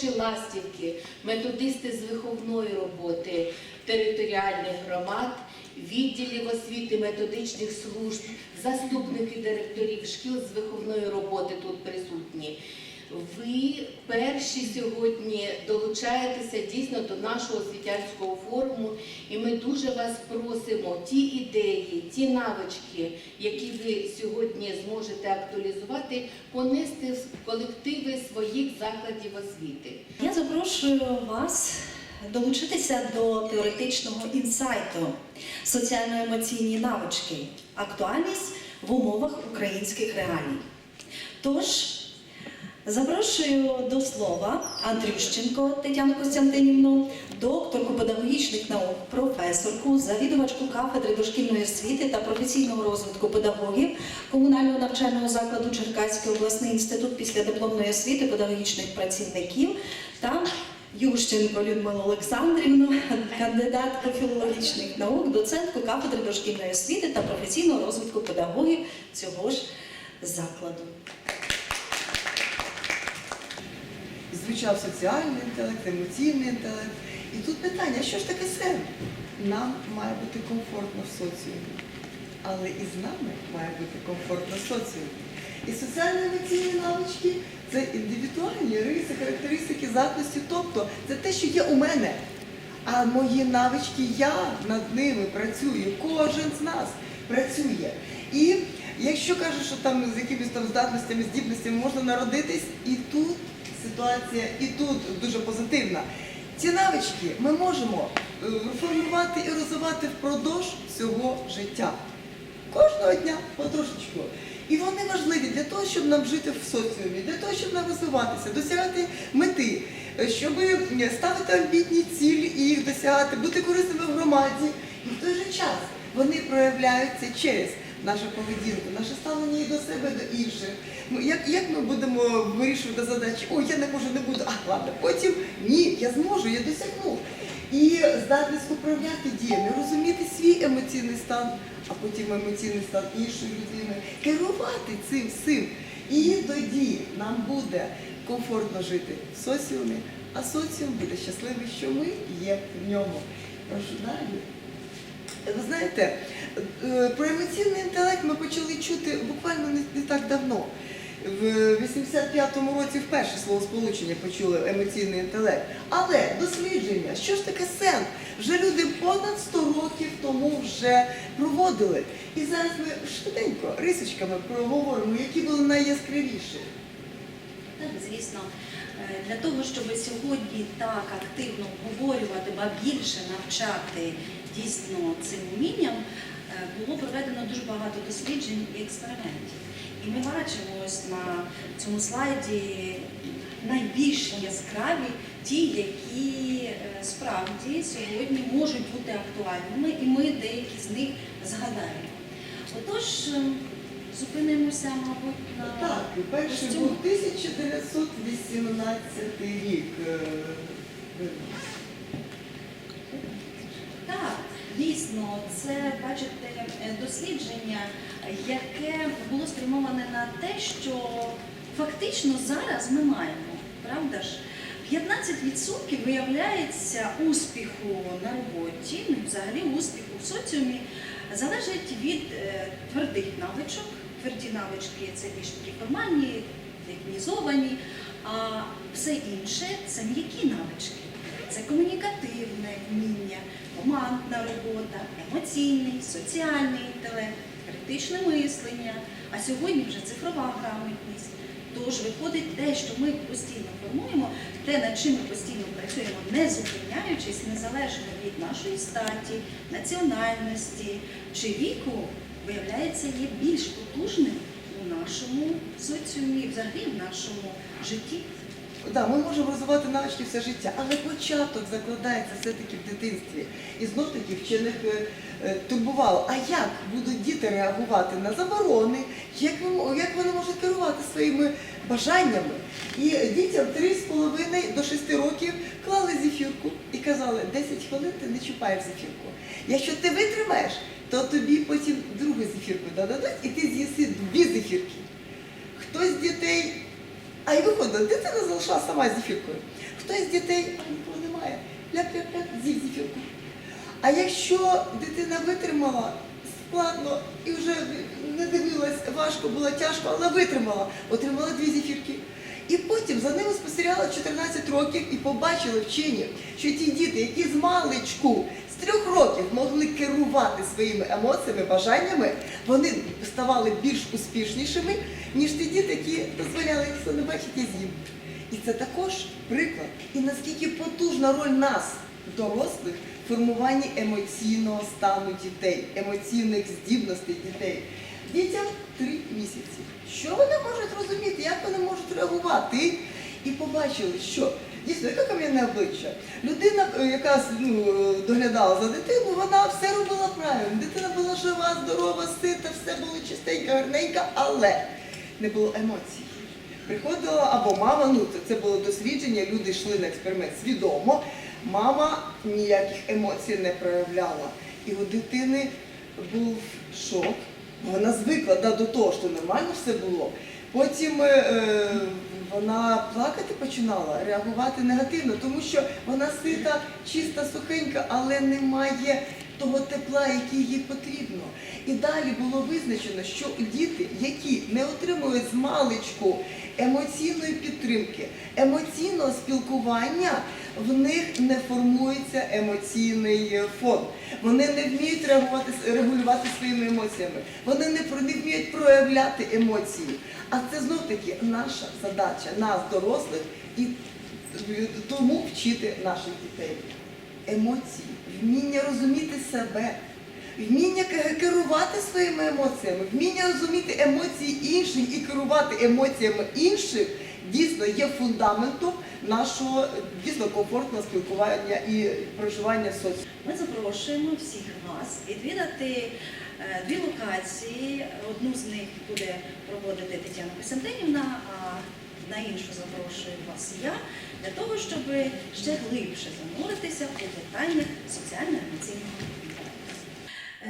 Перші ластівки, методисти з виховної роботи територіальних громад, відділів освіти, методичних служб, заступники директорів шкіл з виховної роботи тут присутні. Ви перші сьогодні долучаєтеся дійсно до нашого освітянського форуму, і ми дуже вас просимо ті ідеї, ті навички, які ви сьогодні зможете актуалізувати, понести в колективи своїх закладів освіти. Я запрошую вас долучитися до теоретичного інсайту соціально-емоційні навички, актуальність в умовах українських реалій. Тож, запрошую до слова Андрющенко Тетяну Костянтинівну, докторку педагогічних наук, професорку, завідувачку кафедри дошкільної освіти та професійного розвитку педагогів комунального навчального закладу Черкаський обласний інститут післядипломної освіти педагогічних працівників та Ющенко Людмилу Олександрівну, кандидатку філологічних наук, доцентку кафедри дошкільної освіти та професійного розвитку педагогів цього ж закладу. Звучав соціальний інтелект, емоційний інтелект. І тут питання, що ж таке сен? Нам має бути комфортно в соціумі, але і з нами має бути комфортно в соціумі. І соціально-емоційні навички це індивідуальні риси, характеристики, здатності, тобто це те, що є у мене. А мої навички, я над ними працюю, кожен з нас працює. І якщо кажуть, що там з якимись там здатностями, здібностями можна народитись, і тут ситуація, і тут дуже позитивна. Ці навички ми можемо е, формувати і розвивати впродовж всього життя. Кожного дня потрошечку. І вони важливі для того, щоб нам жити в соціумі, для того, щоб нам розвиватися, досягати мети, е, щоб ставити амбітні цілі і їх досягати, бути корисними в громаді. І в той же час вони проявляються через нашу поведінку, наше ставлення і до себе, до інших. Ну, Як, як ми будемо вирішувати задачі? О, я не можу, не буду, а ладно, потім ні, я зможу, я досягну. І здатність управляти діями, розуміти свій емоційний стан, а потім емоційний стан іншої людини, керувати цим всім. І тоді нам буде комфортно жити в соціумі, а соціум буде щасливий, що ми є в ньому. Прошу далі. Ви знаєте, е, про емоційний інтелект ми почали чути буквально не, так давно. В 85-му році вперше слово сполучення почули емоційний інтелект. Але дослідження, що ж таке сен? Вже люди понад 100 років тому вже проводили. І зараз ми швиденько рисочками проговоримо, які були найяскравіші. Так, звісно, Е, для того, щоб сьогодні так активно обговорювати, ба більше навчати дійсно цим умінням, е, було проведено дуже багато досліджень і експериментів. І ми бачимо ось на цьому слайді найбільш яскраві ті, які е, справді сьогодні можуть бути актуальними, і ми деякі з них згадаємо. Отож, е, зупинимося, мабуть, на Так, перший був 1918 рік. Так, дійсно, це бачите е, дослідження, яке було спрямоване на те, що фактично зараз ми маємо, правда ж? 15% виявляється успіху на роботі, ну взагалі успіху в соціумі залежить від е, твердих навичок. Тверді навички це більш такі формальні, технізовані, а все інше це м'які навички. Це комунікативне вміння, командна робота, емоційний, соціальний інтелект, критичне мислення, а сьогодні вже цифрова грамотність. Тож виходить те, що ми постійно формуємо, те, над чим ми постійно працюємо, не зупиняючись, незалежно від нашої статі, національності чи віку, виявляється, є більш потужним у нашому соціумі, взагалі в нашому житті. Да, ми можемо розвивати навички все життя, але початок закладається все-таки в дитинстві. І знов таки вчених е, е, турбувало. А як будуть діти реагувати на заборони? Як, вони можуть керувати своїми бажаннями? І дітям 3,5 до 6 років клали зефірку і казали, 10 хвилин ти не чіпаєш зефірку. Якщо ти витримаєш, то тобі потім другу зефірку дадуть, і ти з'їси дві зефірки. Хтось з дітей а й виходить, дитина залишила сама зефіркою. Хтось з дітей, а нікого немає, ляп-ляп-ляп, з'їв зефірку. А якщо дитина витримала складно і вже не дивилась, важко було тяжко, але витримала, отримала дві зефірки. І потім за ними спостерігала 14 років і побачили вчені, що ті діти, які з маличку, з трьох років могли керувати своїми емоціями, бажаннями, вони ставали більш успішнішими, ніж ті діти, які дозволяли ніхто не бачить і з'їм. І це також приклад. І наскільки потужна роль нас, дорослих, в формуванні емоційного стану дітей, емоційних здібностей дітей. Дітям три місяці. Що вони можуть розуміти, як вони можуть реагувати? І побачили, що дійсно, яке кам'яне обличчя. Людина, е, яка ну, доглядала за дитину, вона все робила правильно. Дитина була жива, здорова, сита, все було чистенько, гарненько, але не було емоцій. Приходила або мама, ну це, це було дослідження, люди йшли на експеримент свідомо. Мама ніяких емоцій не проявляла. І у дитини був шок. Вона звикла да, до того, що нормально все було. Потім е, е, вона плакати починала, реагувати негативно, тому що вона сита, чиста, сухенька, але немає того тепла, який їй потрібно. І далі було визначено, що діти, які не отримують з маличку емоційної підтримки, емоційного спілкування, в них не формується емоційний фон. Вони не вміють реагувати, регулювати своїми емоціями. Вони не, не вміють проявляти емоції. А це знов таки наша задача, нас, дорослих, і тому вчити наших дітей. Емоції, вміння розуміти себе, вміння керувати своїми емоціями, вміння розуміти емоції інших і керувати емоціями інших дійсно є фундаментом нашого дійсно комфортного спілкування і проживання в соціумі. Ми запрошуємо всіх вас відвідати е, дві локації. Одну з них буде проводити Тетяна Костянтинівна, а на іншу запрошую вас я для того, щоб ще глибше зануритися у питаннях соціально-емоційного інтелекту.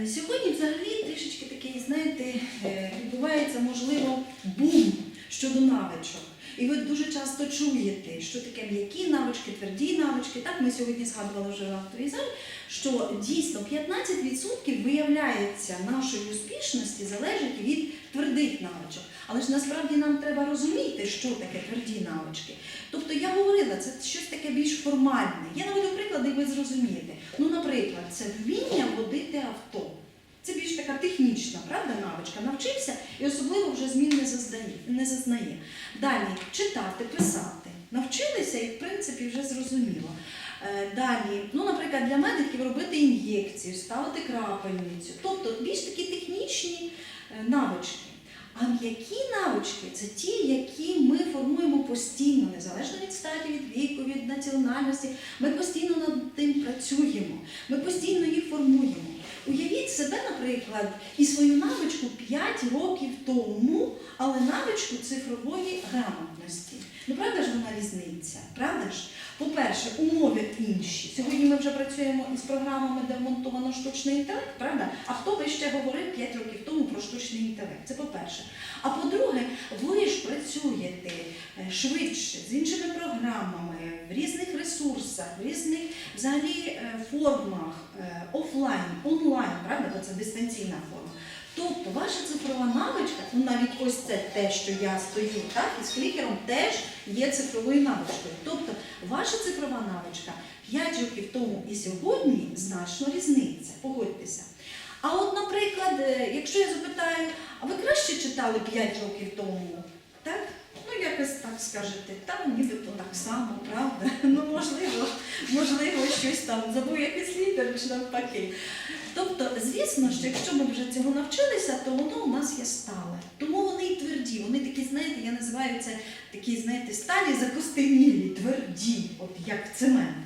Е, Сьогодні взагалі трішечки такий, знаєте, е, відбувається, можливо, бум щодо навичок. І ви дуже часто чуєте, що таке м'які навички, тверді навички. Так, ми сьогодні згадували вже в автовій залі, що дійсно 15% виявляється нашої успішності залежить від твердих навичок. Але ж насправді нам треба розуміти, що таке тверді навички. Тобто я говорила, це щось таке більш формальне. Я наведу приклади, і ви зрозумієте. Ну, наприклад, це вміння водити авто. Це більш така технічна, правда, навичка. Навчився і особливо вже змін не зазнає. Не зазнає. Далі читати, писати. Навчилися і, в принципі, вже зрозуміло. Е, Далі, ну, наприклад, для медиків робити ін'єкцію, ставити крапельницю. Тобто більш такі технічні е, навички. А м'які навички це ті, які ми формуємо постійно, незалежно від статі, від віку, від національності. Ми постійно над тим працюємо, ми постійно їх формуємо. Уявіть себе, наприклад, і свою навичку 5 років тому, але навичку цифрової грамотності. Ну, правда ж вона різниця? Правда ж? По-перше, умови інші. Сьогодні ми вже працюємо із програмами, де вмонтовано штучний інтелект, правда? А хто би ще говорив 5 років тому про штучний інтелект? Це по-перше. А по-друге, ви ж працюєте е, швидше з іншими програмами, в різних ресурсах, в різних взагалі е, формах, е, офлайн, онлайн, правда? Бо це дистанційна форма. Тобто ваша цифрова навичка, ну навіть ось це те, що я стою, так, із клікером теж є цифровою навичкою. Тобто ваша цифрова навичка 5 років тому і сьогодні значно різниця, погодьтеся. А от, наприклад, е, якщо я запитаю, а ви краще читали 5 років тому? Так? Ну, якось так скажете, та нібито так само, правда? Ну, можливо, можливо, щось там забув якийсь літер чи навпаки. Тобто, звісно, що якщо ми вже цього навчилися, то воно у нас є стале. Тому вони і тверді. Вони такі, знаєте, я називаю це такі, знаєте, сталі закостенілі, тверді, от як цемент.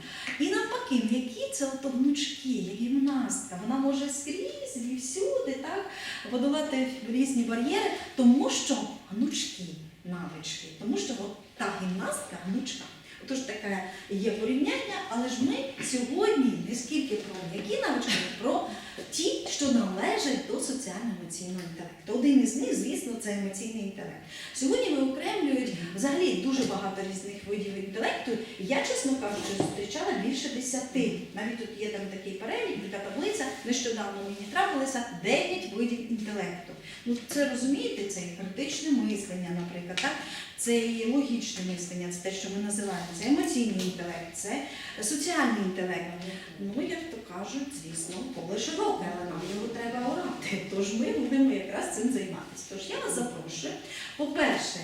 І навпаки, м'які це ото гнучки, гімнастка. Вона може скрізь і всюди так, подолати різні бар'єри, тому що гнучкі навички, тому що от та гімнастка гнучка. Отож таке є порівняння, але ж ми сьогодні не скільки про які навички, про ті, що належать до соціально-емоційного інтелекту. Один із них, звісно, це емоційний інтелект. Сьогодні виокремлюють взагалі дуже багато різних видів інтелекту. Я, чесно кажучи, зустрічала більше десяти. Навіть тут є там такий перелік, така таблиця. Нещодавно мені трапилося 9 видів інтелекту. Ну це розумієте, це і критичне мислення, наприклад, так? Це і логічне мислення, це те, що ми називаємо. Це емоційний інтелект, це соціальний інтелект. Ну, як то кажуть, звісно, поле широке, але нам його треба орати. Тож ми будемо якраз цим займатися. Тож я вас запрошую, по-перше,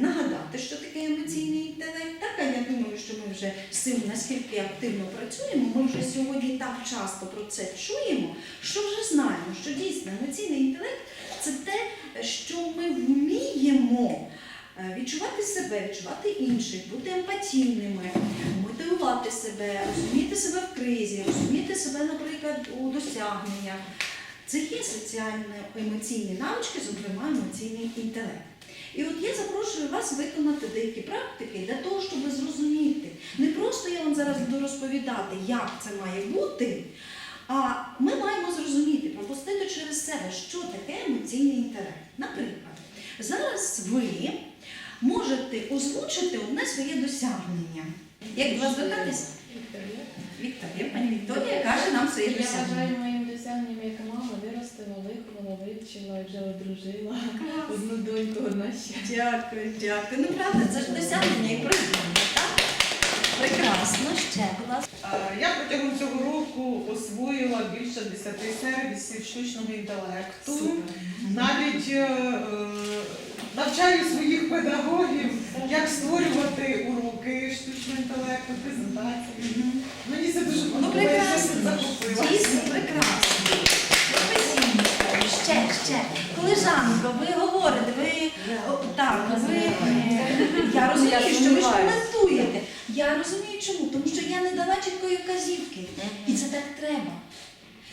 нагадати, що таке емоційний інтелект. Так, я думаю, що ми вже з цим наскільки активно працюємо. Ми вже сьогодні так часто про це чуємо, що вже знаємо, що дійсно емоційний інтелект це те, що ми вміємо. е, Відчувати себе, відчувати інших, бути емпатійними, мотивувати себе, розуміти себе в кризі, розуміти себе, наприклад, у досягненнях. Це є соціально-емоційні навички, зокрема емоційний інтелект. І от я запрошую вас виконати деякі практики для того, щоб зрозуміти. Не просто я вам зараз буду розповідати, як це має бути, а ми маємо зрозуміти, пропустити через себе, що таке емоційний інтелект. Наприклад, зараз ви можете озвучити одне своє досягнення. Як вас звертатися? Вікторія, пані Вікторія каже нам своє досягнення. Виростила, виховала, вивчила, вже одружила. Одну доньку, одна ще. Дякую, дякую. Ну правда, це ж досягнення і приємно, так? Прекрасно, ще, будь ласка. Я протягом цього року освоїла більше 10 сервісів штучного інтелекту. Навіть е, е, навчаю своїх педагогів, як створювати уроки штучного інтелекту, презентації. Мені це дуже Ну подобається, дійсно прекрасно. Ще. Колежанко, ви говорите, ви так, ви е, я розумію, що ви ж коментуєте. Я розумію чому, тому що я не дала чіткої вказівки. І це так треба.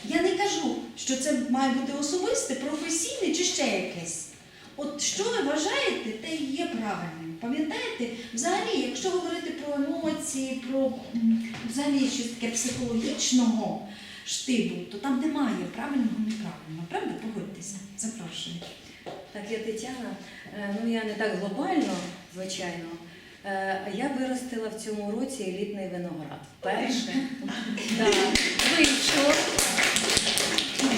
Я не кажу, що це має бути особисте, професійне чи ще якесь. От що ви вважаєте, те і є правильним. Пам'ятаєте, взагалі, якщо говорити про емоції, про взагалі щось таке психологічного штибу, то там немає правильного неправильного. Правда? Погодьтеся. Запрошую. Так, я Тетяна. Е, Ну я не так глобально, звичайно. Е, Я виростила в цьому році елітний виноград. Перше. Вийшов.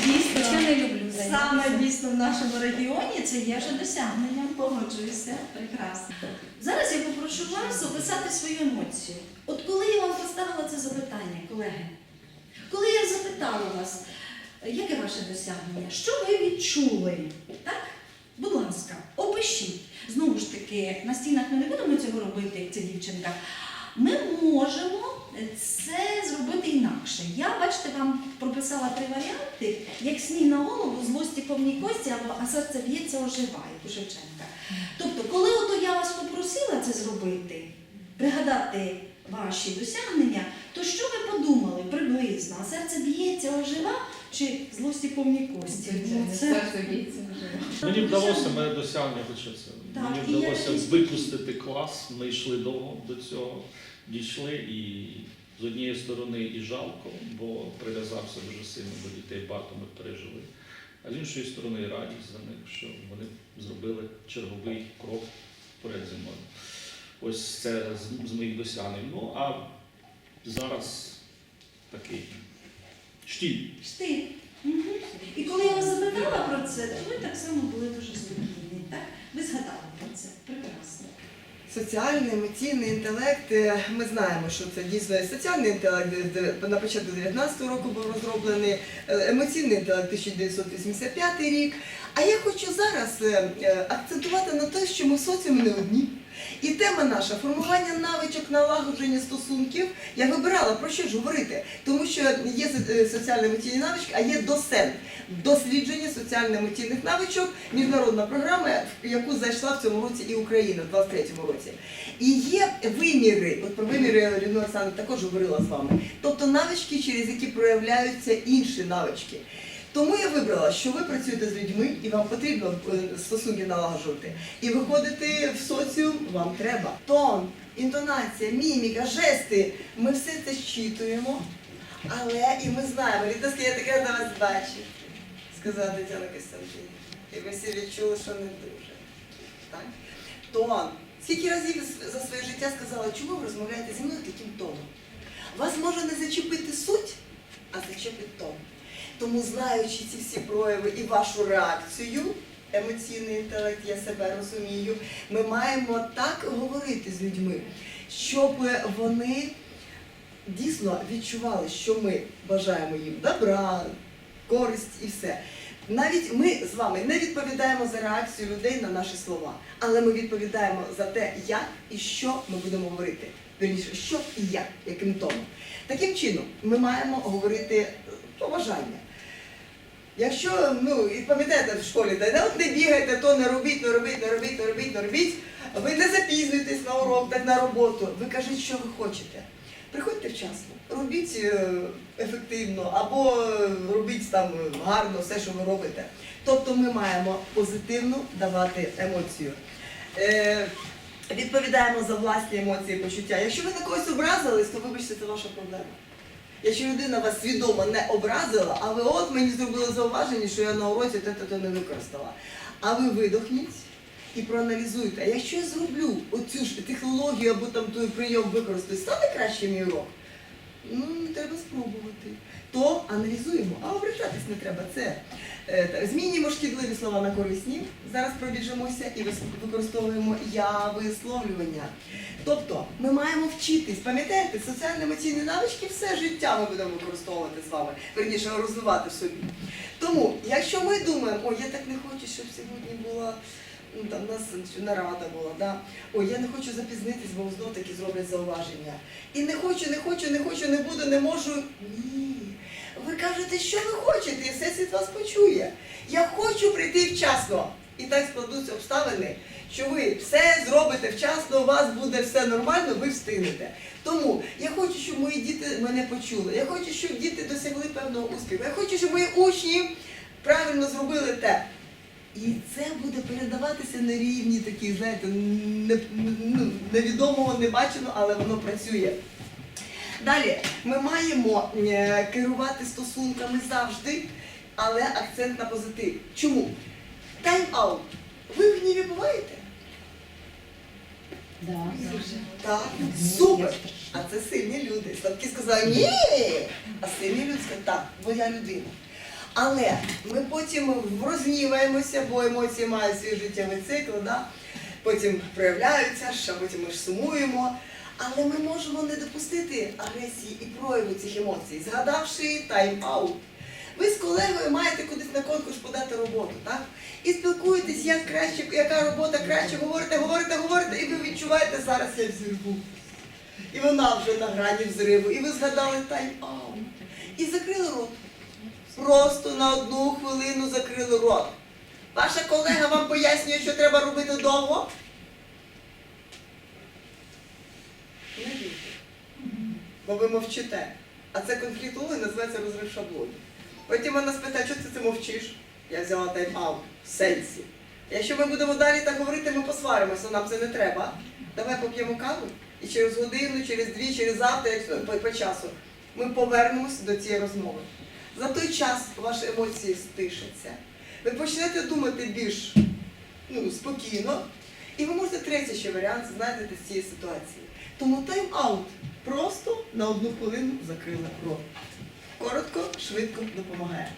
Дійсно, Я не люблю саме дійсно в нашому регіоні це є вже досягненням, погоджуюся. Прекрасно. Зараз я попрошу вас описати свою емоцію. От коли я вам поставила це запитання, колеги, коли я запитала вас, яке ваше досягнення, що ви відчули? Так? Будь ласка, опишіть. Знову ж таки, на стінах ми не будемо цього робити, як ця дівчинка. Ми можемо це зробити інакше. Я, бачите, вам прописала три варіанти, як сніг на голову, злості повні кості, або а серце б'ється ожива, як у Шевченка. Тобто, коли ото я вас попросила це зробити, пригадати ваші досягнення, то що ви подумали приблизно? Серце б'ється ожива чи злості повні кості? Ну, це- Серце б'ється вже. Мені вдалося мене досягнення, хоча це Так, мені вдалося випустити клас. Ми йшли довго до цього, дійшли і з однієї сторони і жалко, бо прив'язався дуже сильно до дітей, багато ми пережили. А з іншої сторони, і радість за них, що вони зробили черговий крок перед зимою. Ось це з, з моїх досягнень. Ну а зараз такий штіль. Штиль. Мгм. І коли я вас запитала про це, то ви так само були дуже спокійні, так? Ви згадали про це. Прекрасно. Соціальний емоційний інтелект. е, Ми знаємо, що це дійсно соціальний інтелект на початку 19 року був розроблений, е, емоційний інтелект 1985 рік. А я хочу зараз е, акцентувати на те, що ми в соціумі не одні. І тема наша формування навичок налагодження стосунків. Я вибирала про що ж говорити, тому що є е, соціально-емоційні навички, а є досен дослідження соціально-емоційних навичок, міжнародна програма, в яку зайшла в цьому році і Україна в 23-му році. І є виміри, от про виміри Людмила Олександровна також говорила з вами. Тобто навички, через які проявляються інші навички. Тому я вибрала, що ви працюєте з людьми і вам потрібно е, стосунки налагоджувати. І виходити в соціум вам треба. Тон, інтонація, міміка, жести. Ми все це щитуємо, але і ми знаємо, Літоски, я таке на вас бачу, сказала Тетяна Костянтинівна. І ви всі відчули, що не дуже. Так? Тон. Скільки разів за своє життя сказала, чому ви розмовляєте зі мною таким тоном? Вас може не зачепити суть, а зачепить тон. Тому, знаючи ці всі прояви і вашу реакцію, емоційний інтелект, я себе розумію, ми маємо так говорити з людьми, щоб вони дійсно відчували, що ми бажаємо їм добра, користь і все. Навіть ми з вами не відповідаємо за реакцію людей на наші слова, але ми відповідаємо за те, як і що ми будемо говорити. Вірніше, що і як, яким тоном. Таким чином, ми маємо говорити побажання. Якщо, ну, і пам'ятаєте в школі, да, от не бігайте, то не робіть, не робіть, не робіть, не робіть, не робіть, ви не запізнюєтесь на урок, так на роботу. Ви кажіть, що ви хочете. Приходьте вчасно, робіть е, ефективно або е, робіть там гарно все, що ви робите. Тобто ми маємо позитивно давати емоцію. Е, відповідаємо за власні емоції почуття. Якщо ви на когось образились, то вибачте, це ваша проблема. Якщо людина вас свідомо не образила, а ви от мені зробили зауваження, що я на уроці те-то не використала. А ви видохніть і проаналізуйте. А якщо я зроблю оцю ж технологію або там той прийом використаю, стане краще мій урок? Ну, треба спробувати. То аналізуємо, а ображатись не треба. Це змінюємо шкідливі слова на корисні. Зараз пробіжимося і використовуємо я висловлювання. Тобто ми маємо вчитись, пам'ятаєте, соціально-емоційні навички все життя ми будемо використовувати з вами, верніше розвивати собі. Тому, якщо ми думаємо, ой, я так не хочу, щоб сьогодні була ну, там, у нас нарада була, да? ой, я не хочу запізнитись, бо знов таки зроблять зауваження. І не хочу, не хочу, не хочу, не буду, не можу. Ні. Ви кажете, що ви хочете, і все світ вас почує. Я хочу прийти вчасно. І так складуться обставини, що ви все зробите вчасно, у вас буде все нормально, ви встигнете. Тому я хочу, щоб мої діти мене почули. Я хочу, щоб діти досягли певного успіху. Я хочу, щоб мої учні правильно зробили те. І це буде передаватися на рівні такі, знаєте, ну, невідомого, не бачено, але воно працює. Далі ми маємо е, керувати стосунками завжди, але акцент на позитив. Чому? Тайм-аут. Ви в гніві буваєте? Так, супер. А це сильні люди. Слабкі сказали ні. А сильні люди сказали, так, бо я людина. Але ми потім розгніваємося, бо емоції мають свій життєвий цикл, да? потім проявляються, ще потім ми ж сумуємо. Але ми можемо не допустити агресії і прояву цих емоцій, згадавши тайм-аут. Ви з колегою маєте кудись на конкурс подати роботу, так? І спілкуєтесь, як краще, яка робота краще, говорите, говорите, говорите, і ви відчуваєте, зараз я взірву. І вона вже на грані взриву, і ви згадали тайм-аут. І закрили рот. Просто на одну хвилину закрили рот. Ваша колега вам пояснює, що треба робити довго? Не вірте. Бо ви мовчите. А це конфлікт мови називається розрив шаблонів. Потім вона спитає, що ти це мовчиш? Я взяла тайм-аут в сенсі. Якщо ми будемо далі так говорити, ми посваримося, нам це не треба. Давай поп'ємо каву і через годину, через дві, через завтра, по, по часу, ми повернемося до цієї розмови. За той час ваші емоції стишаться. Ви почнете думати більш ну, спокійно, і ви можете третій ще варіант знайдете з цієї ситуації. Тому тайм-аут просто на одну хвилину закрила рот. Коротко, швидко допомагає.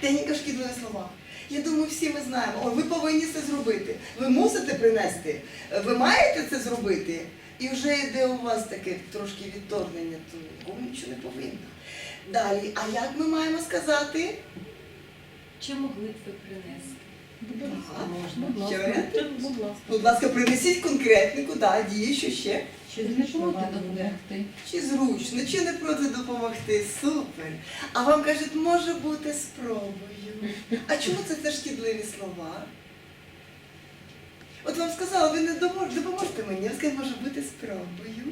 Техніка шкідливі слова. Я думаю, всі ми знаємо. О, ви повинні це зробити. Ви мусите принести. Ви маєте це зробити. І вже йде у вас таке трошки відторгнення, то нікому нічого не повинна. Далі, а як ми маємо сказати? Чи могли б ви принести? Будь ласка. Будь ласка, принесіть конкретнику, да, дії, що ще. Чи не проти допомогти? Чи зручно, чи не проти допомогти? Супер. А вам кажуть, може бути спробою. А чому це теж шкідливі слова? От вам сказала, ви не допоможете мені, я скажу, може бути спробою.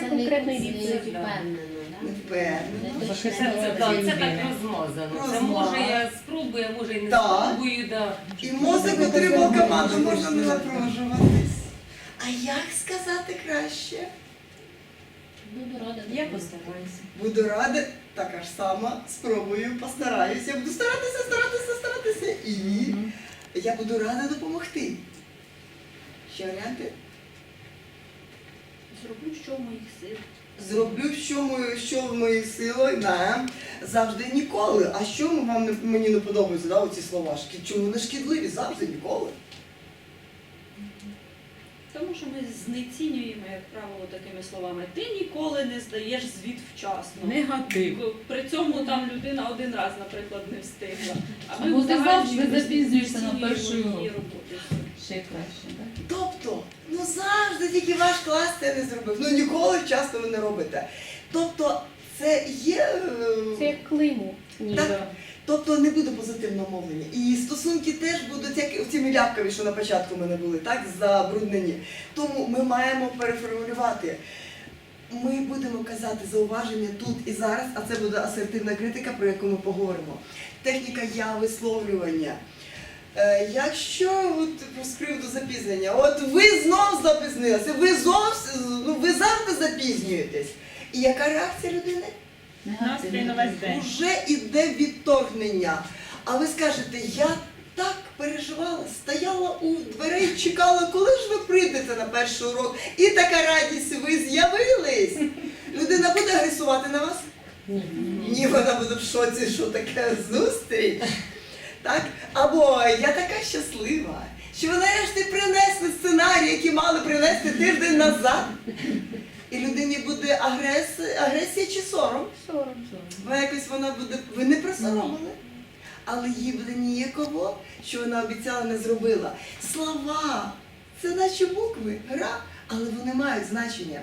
Це конкретної відповіді. впевнено, Не впевнено. Це, так, розмазано. Це може я спробую, а може і не спробую. І мозок отримав команду, можна не напружуватись. А як сказати краще? Буду рада. Я постараюся. Буду рада, така ж сама, спробую, постараюся. Буду старатися, старатися, старатися. І я буду рада допомогти. Ще варіанти? Зроблю, що в моїх силах. Зроблю, що, моє, що в моїх силах, да. завжди ніколи. А що вам не, мені не подобаються, да, оці слова? Шкі- Чому вони шкідливі? Завжди ніколи. Тому що ми знецінюємо, як правило, такими словами. Ти ніколи не здаєш звіт вчасно. Негатив. При цьому там людина один раз, наприклад, не встигла. А ми Або ти завжди запізнюєшся на першу її роботу. Ще краще, так? Тобто, ну завжди тільки ваш клас це не зробив. Ну ніколи вчасно ви не робите. Тобто, це є. е, Це як клеймо. Ні. Так. Тобто не буде позитивного мовлення. І стосунки теж будуть як ці ляпкові, що на початку в мене були, так, забруднені. Тому ми маємо переформулювати. Ми будемо казати зауваження тут і зараз, а це буде асертивна критика, про яку ми поговоримо. Техніка я висловлювання. Е, якщо от з приводу запізнення, от ви знов запізнилися, ви зовсім ну, ви завжди запізнюєтесь. І яка реакція людини? Настрій на весь день. Уже іде відторгнення. А ви скажете, я так переживала, стояла у дверей, чекала, коли ж ви прийдете на перший урок, і така радість, ви з'явились. Людина буде агресувати на вас? Ні, вона буде в шоці, що таке зустріч. Так? Або я така щаслива, що ви нарешті принесли сценарій, який мали принести тиждень назад. І людині буде агресія, агресія чи сором. Сором. Бо якось вона буде, ви не просоромили, але їй буде ніяково, що вона обіцяла не зробила. Слова це наче букви, гра, але вони мають значення.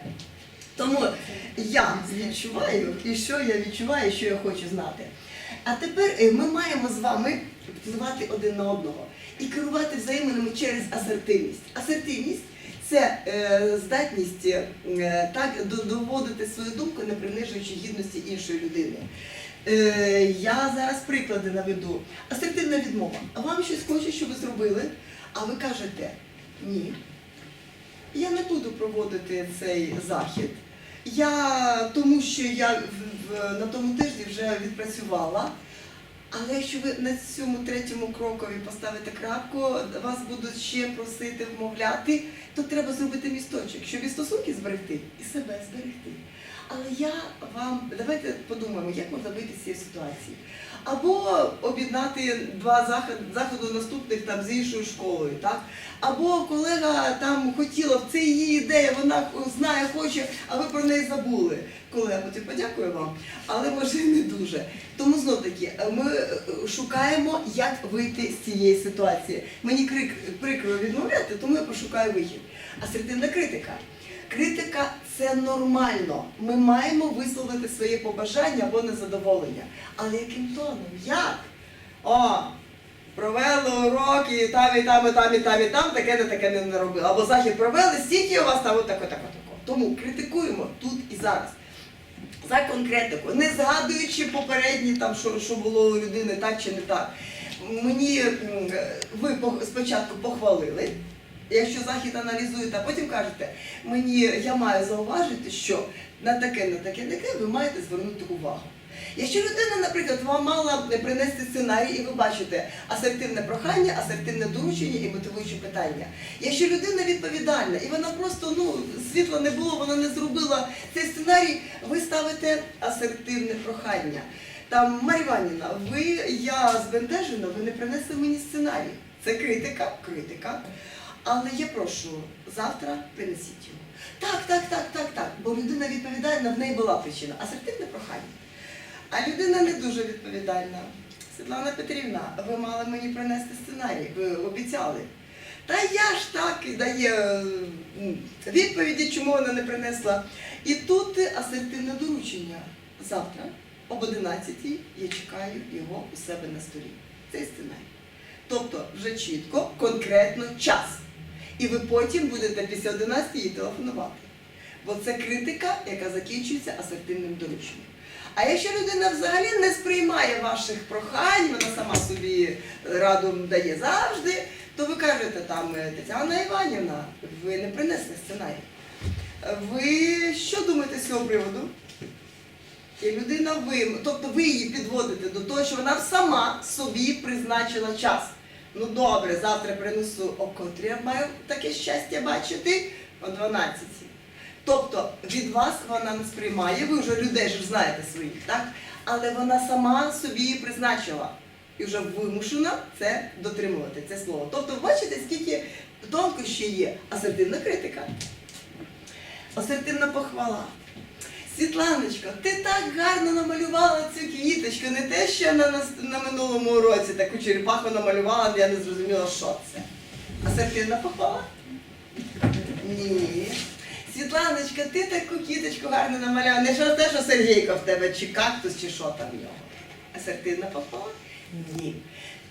Тому я відчуваю, і що я відчуваю, що я хочу знати. А тепер е, ми маємо з вами впливати один на одного і керувати взаєминами через асертивність. Асертивність це е, здатність е, так доводити свою думку, не принижуючи гідності іншої людини. Е, я зараз приклади наведу. Асертивна відмова. Вам щось хоче, що ви зробили, а ви кажете ні. Я не буду проводити цей захід. Я тому, що я в- в- на тому тижні вже відпрацювала. Але якщо ви на цьому третьому крокові поставите крапку, вас будуть ще просити вмовляти, то треба зробити місточок, щоб і стосунки зберегти, і себе зберегти. Але я вам давайте подумаємо, як можна вийти з цієї ситуації. Або об'єднати два заходи, наступних там з іншою школою, так? Або колега там хотіла, це її ідея, вона знає, хоче, а ви про неї забули. Колега, потім подякую вам, але може не дуже. Тому знов таки ми е, шукаємо, як вийти з цієї ситуації. Мені крик прикро відмовляти, тому я пошукаю вихід. Асертивна критика. Критика це нормально. Ми маємо висловити своє побажання або незадоволення. Але яким тоном? Як? О, провели уроки, і там, і там, і там, і там, і там, таке не таке не, робили. Або захід провели, стільки у вас там отако, тако, тако. Тому критикуємо тут і зараз. За конкретику, не згадуючи попередні там, що, що було у людини так чи не так. Мені ви спочатку похвалили. Якщо захід аналізуєте, а потім кажете, мені я маю зауважити, що на таке, на таке, на таке ви маєте звернути увагу. Якщо людина, наприклад, вам мала принести сценарій, і ви бачите асертивне прохання, асертивне доручення і мотивуючі питання. Якщо людина відповідальна і вона просто ну світла не було, вона не зробила цей сценарій, ви ставите асертивне прохання. Там Марі Іванівна, ви я збентежена, ви не принесли мені сценарій. Це критика, критика. Але я прошу, завтра принесіть його. Так, так, так, так, так. Бо людина відповідальна, в неї була причина. Асертивне прохання. А людина не дуже відповідальна. Світлана Петрівна, ви мали мені принести сценарій, ви обіцяли. Та я ж так і дає е, відповіді, чому вона не принесла. І тут асертивне доручення. Завтра об 11 я чекаю його у себе на столі. Цей сценарій. Тобто вже чітко, конкретно час. І ви потім будете після 11 їй телефонувати. Бо це критика, яка закінчується асертивним дорученням. А якщо людина взагалі не сприймає ваших прохань, вона сама собі раду дає завжди, то ви кажете там Тетяна Іванівна, ви не принесли сценарій. Ви що думаєте з цього приводу? І людина ви, тобто ви її підводите до того, що вона сама собі призначила час. Ну добре, завтра принесу о котрі я маю таке щастя бачити о 12. Тобто від вас вона не сприймає, ви вже людей ж знаєте своїх, так? Але вона сама собі її призначила і вже вимушена це дотримувати, це слово. Тобто, бачите, скільки тонкощів є. Асертивна критика, асертивна похвала. Світланочко, ти так гарно намалювала цю квіточку, не те, що на, нас- на минулому році таку черепаху намалювала, я не зрозуміла, що це. А Асертивна похвала? Ні. Світланочка, ти таку кіточку гарно намалювала. Не що те, що Сергійко в тебе, чи кактус, чи що там в нього. Асертивна похвала? Ні.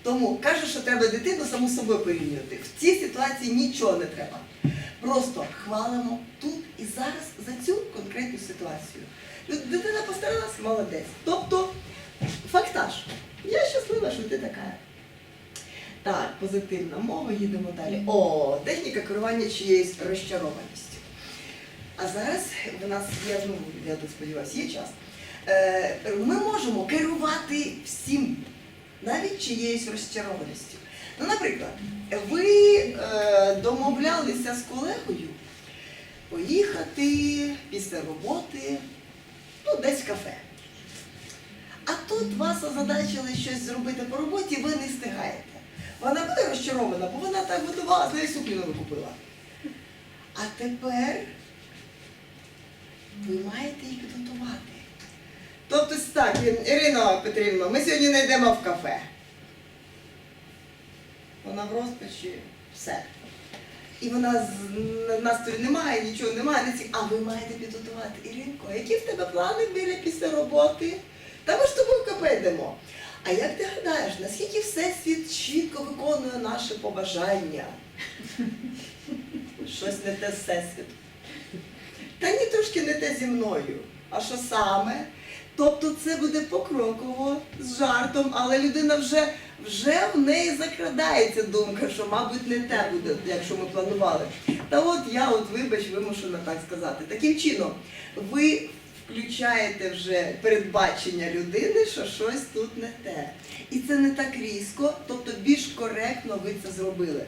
Тому кажу, що треба дитину саму собою порівнювати. В цій ситуації нічого не треба. Просто хвалимо тут і зараз за цю конкретну ситуацію. Дитина постаралась, молодець. Тобто, фактаж. Я щаслива, що ти така. Так, позитивна мова, їдемо далі. О, техніка керування чиєюсь розчарованістю. А зараз в нас є, ну, я тут сподіваюся, є час. Е, ми можемо керувати всім, навіть чиєюсь розчарованістю. Ну, наприклад, ви е, домовлялися з колегою поїхати після роботи, ну, десь в кафе. А тут вас озадачили щось зробити по роботі, ви не встигаєте. Вона буде розчарована, бо вона так готувала, з неї сукню нову купила. А тепер ви маєте її підготувати. Тобто так, Ірина Петрівна, ми сьогодні не йдемо в кафе. Вона в розпачі, все. І вона з на- настрою немає, нічого немає, не ці. А ви маєте підготувати. Іринко, які в тебе плани біля після роботи? Та ми ж тобою в. А як ти гадаєш, наскільки Всесвіт чітко виконує наше побажання? Щось не те з Всесвіту. Та ні, трошки не те зі мною. А що саме? Тобто це буде покроково, з жартом, але людина вже, вже в неї закрадається думка, що, мабуть, не те буде, якщо ми планували. Та от я, от вибач, вимушена так сказати. Таким чином, ви включаєте вже передбачення людини, що щось тут не те. І це не так різко, тобто більш коректно ви це зробили.